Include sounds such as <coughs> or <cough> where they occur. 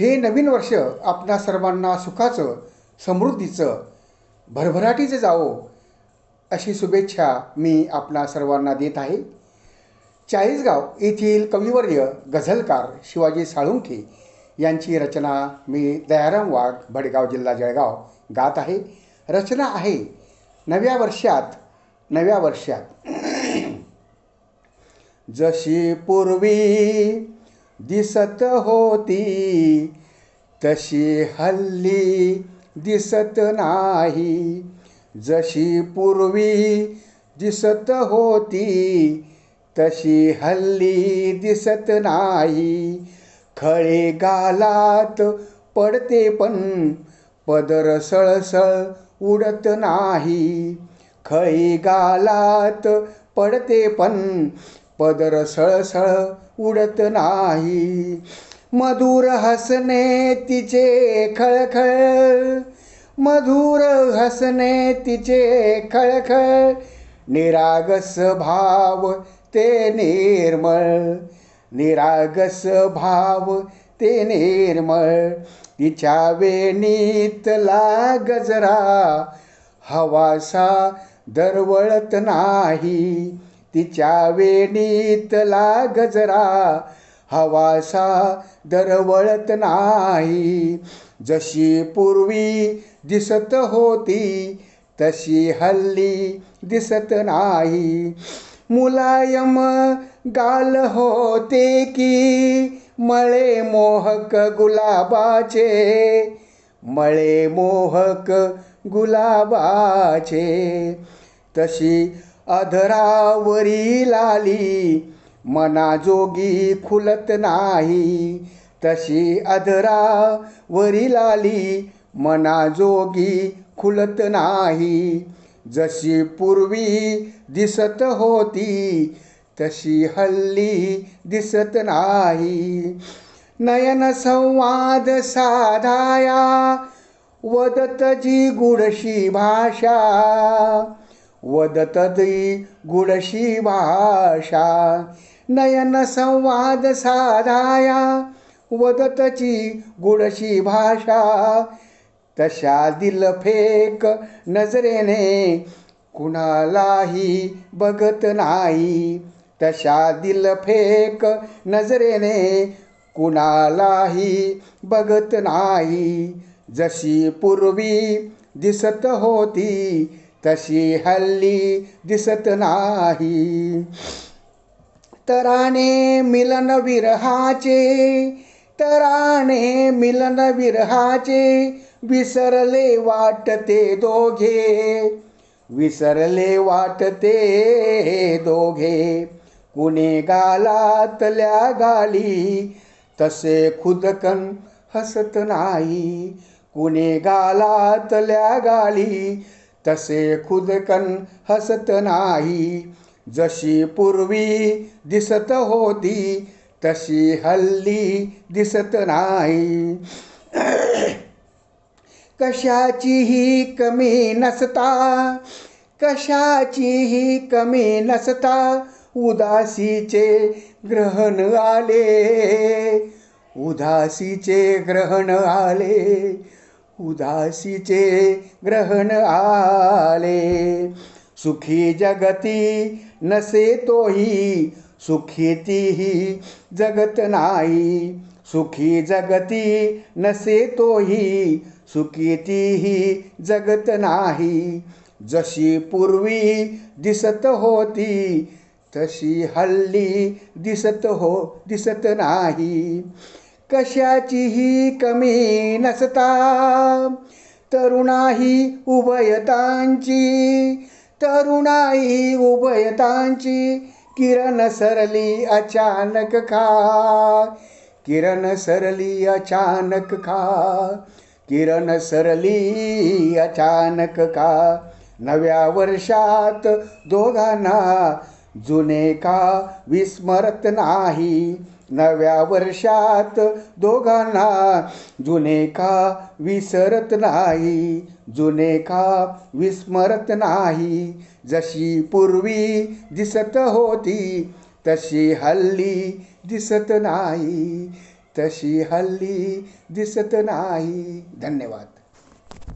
हे नवीन वर्ष आपणा सर्वांना सुखाचं समृद्धीचं भरभराटीचं जावो अशी शुभेच्छा मी आपणा सर्वांना देत आहे. चाळीसगाव येथील कविवर्य गझलकार शिवाजी साळुंखे यांची रचना मी दयाराम वाघ भडगाव जिल्हा जळगाव गात आहे. रचना आहे नव्या वर्षात नव्या वर्षात. <clears throat> जशी पूर्वी दिसत होती तशी हल्ली दिसत नाही. जशी पूर्वी दिसत होती तशी हल्ली दिसत नाही. खळे गालात पडते पण पदर सळसळ उडत नाही. खळी गालात पडते पण पदर सळसळ उडत नाही. मधुर हसणे तिचे खळखळ मधुर हसणे तिचे खळखळ निरागस भाव ते निर्मळ निरागस भाव ते निर्मळ. तिच्या वेणीतला गजरा हवासा दरवळत नाही. तिच्या वेणीतला गजरा हवासा दरवळत नाही. जशी पूर्वी दिसत होती तशी हल्ली दिसत नाही. मुलायम गाल होते की मळे मोहक गुलाबाचे. मळे मोहक गुलाबाचे. तशी अधरावरी लाली मनाजोगी खुलत नाही. तशी अधरावरी लाली मनाजोगी खुलत नाही. जशी पूर्वी दिसत होती तशी हल्ली दिसत नाही. नयन संवाद साधाया वदत जी गुडशी भाषा वदत गुडशी भाषा नयन संवाद साधाया। वदतची गुडशी भाषा। तशा दिलफेक नजरेने कुणालाही बघत नाही। तशा दिलफेक नजरेने कुणालाही बघत नाही। जशी पूर्वी दिसत होती तशी हल्ली दिसत नाही. तराने मिलन विरहाचे तराने मिलन विरहाचे विसरले वाटते दोघे विसरले वाटते दोघे. कुणे गालातल्या गाली तसे खुदकन हसत नाही. कुणे गालातल्या गाली तसे खुदकन हसत नाही. जशी पूर्वी दिसत होती तशी हल्ली दिसत नाही. <coughs> कशाचीही कमी नसता कशाचीही कमी नसता उदासीचे ग्रहण आले. उदासीचे ग्रहण आले. उदासीचे ग्रहण आले. सुखी जगती नसे तोही सुखी तीही जगत नाही. सुखी जगती नसे तोही सुखी तीही जगत नाही. जशी पूर्वी दिसत होती तशी हल्ली दिसत हो दिसत नाही. कशाचीही कमी नसता. तरुणाही उभयतांची तरुणाई उभयतांची किरण सरली अचानक खा. किरण सरली अचानक खा. किरण सरली अचानक का नव्या वर्षात दोघांना जुने का विस्मरत नाही. नव्या वर्षात दोघांना जुने का विसरत नाही जुने का विस्मरत नाही. जशी पूर्वी दिसत होती तशी हल्ली दिसत नाही. तशी हल्ली दिसत नाही. धन्यवाद.